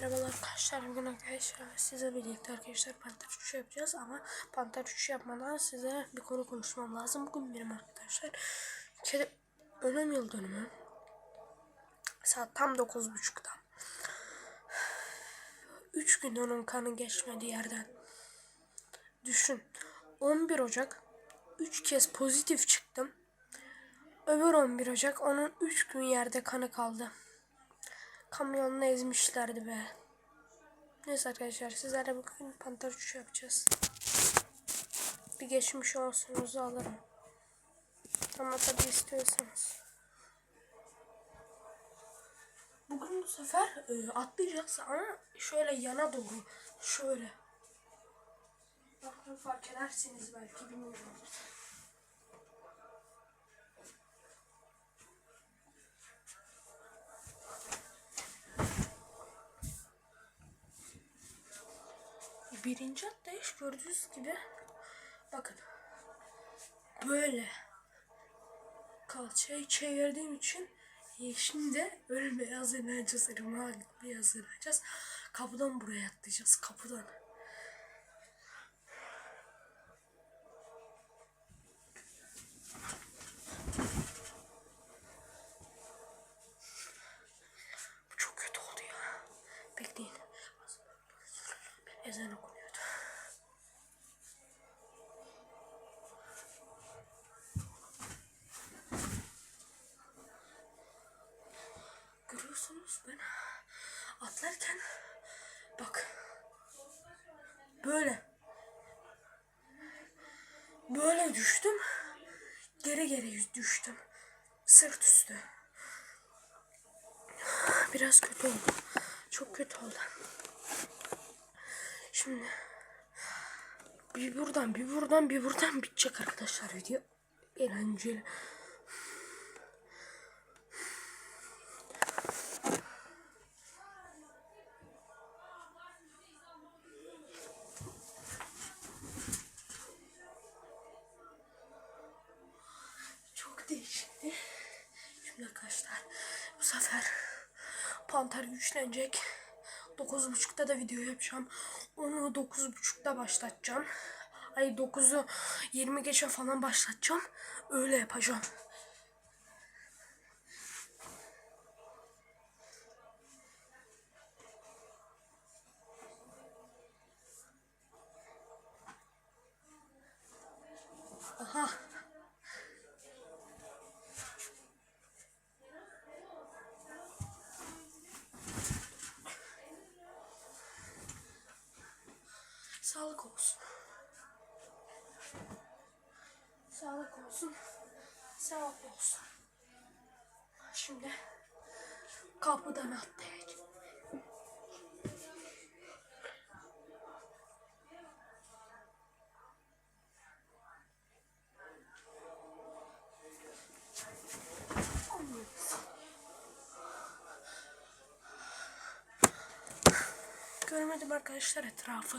Merhabalar arkadaşlar bugün arkadaşlar size birlikte arkadaşlar panter 3 yapacağız ama panter 3 yapmadan size bir konu konuşmam lazım. Bugün benim arkadaşlar kedi ölüm yıl dönümü saat tam 9.30'da 3 gün onun kanı geçmedi yerden düşün 11 Ocak 3 kez pozitif çıktım öbür 11 Ocak onun 3 gün yerde kanı kaldı. Kamyonla ezmişlerdi be. Neyse arkadaşlar sizlerle bugün panter uçuşu yapacağız. Bir geçmiş olsunuzu alırım. Ama tabi istiyorsanız. Bugün bu sefer e, atlayacağız ama şöyle yana doğru. Şöyle. Bakın fark edersiniz belki bilmiyorum. Birinci atlayış gördüğünüz gibi bakın böyle kalçayı çevirdiğim için şimdi ölmeye hazırlanacağız. Irmağa gitmeye hazırlanacağız. Kapıdan buraya atlayacağız. Kapıdan. Bu çok kötü oldu ya. Bekleyin. Ezan okunuyordu. Ben atlarken bak. Böyle. Böyle düştüm. Geri geri düştüm. Sırt üstü. Biraz kötü oldu. Çok kötü oldu. Şimdi bir buradan bir buradan bir buradan bitecek arkadaşlar video. Eğlenceli. Çok değişikti. Şimdi arkadaşlar bu sefer panter güçlenecek. 9.30'da da video yapacağım. Onu 9.30'da başlatacağım. Ay 9'u 20 geçe falan başlatacağım. Öyle yapacağım. Aha. Sağlık olsun. Sağlık olsun. Sağlık olsun. Şimdi kapıdan atlayacağım. Görmedim arkadaşlar etrafı.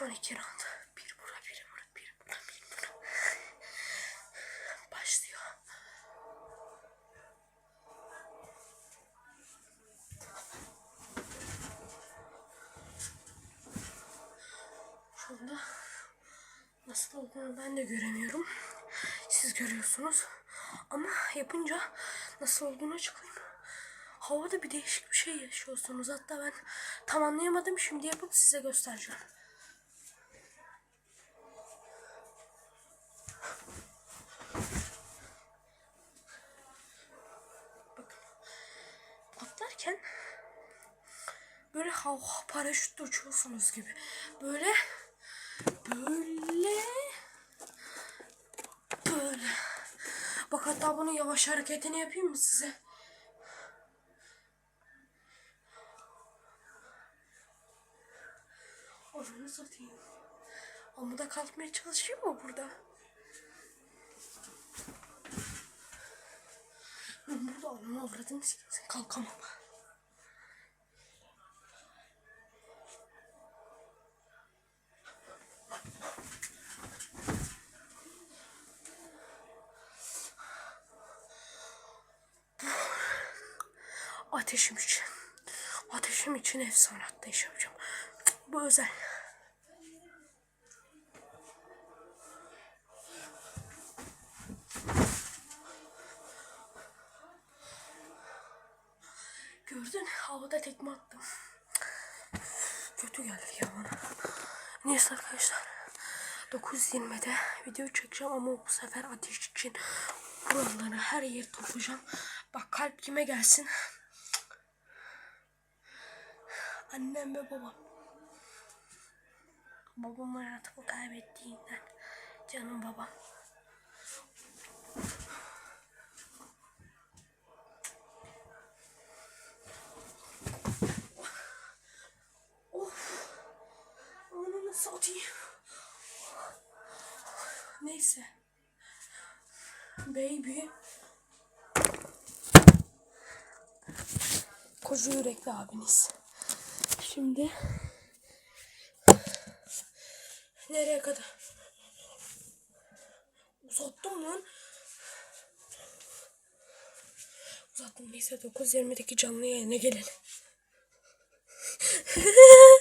Son iki round. Bir bura, bir bura, bir bura, bir bura. Başlıyor. Şu nasıl olduğunu ben de göremiyorum. Siz görüyorsunuz. Ama yapınca nasıl olduğunu açıklayayım. Havada bir değişik bir şey yaşıyorsunuz. Hatta ben tam anlayamadım. Şimdi yapıp size göstereceğim. Bakın. Atlarken böyle hava paraşütle uçuyorsunuz gibi. Böyle böyle böyle. Bak hatta bunun yavaş hareketini yapayım mı size? Onu satayım. Amuda kalkmaya çalışıyor mu burada? Ben burada anamı sikeyim. Kalkamam. Ateşim için. Ateşim için efsane atlayış yapacağım. Bu özel. Gördün havada tekme attım. Kötü geldi ya bana. Neyse arkadaşlar. 9.20'de video çekeceğim ama bu sefer ateş için buraları her yeri toplayacağım. Bak kalp kime gelsin? Annem ve babam. Babam hayatımı kaybettiğinden. Canım babam. Onu satayım. Neyse. Baby. Koca yürekli abiniz. Şimdi nereye kadar? Uzattım lan. Uzattım neyse 9.20'deki canlı yayına gelelim.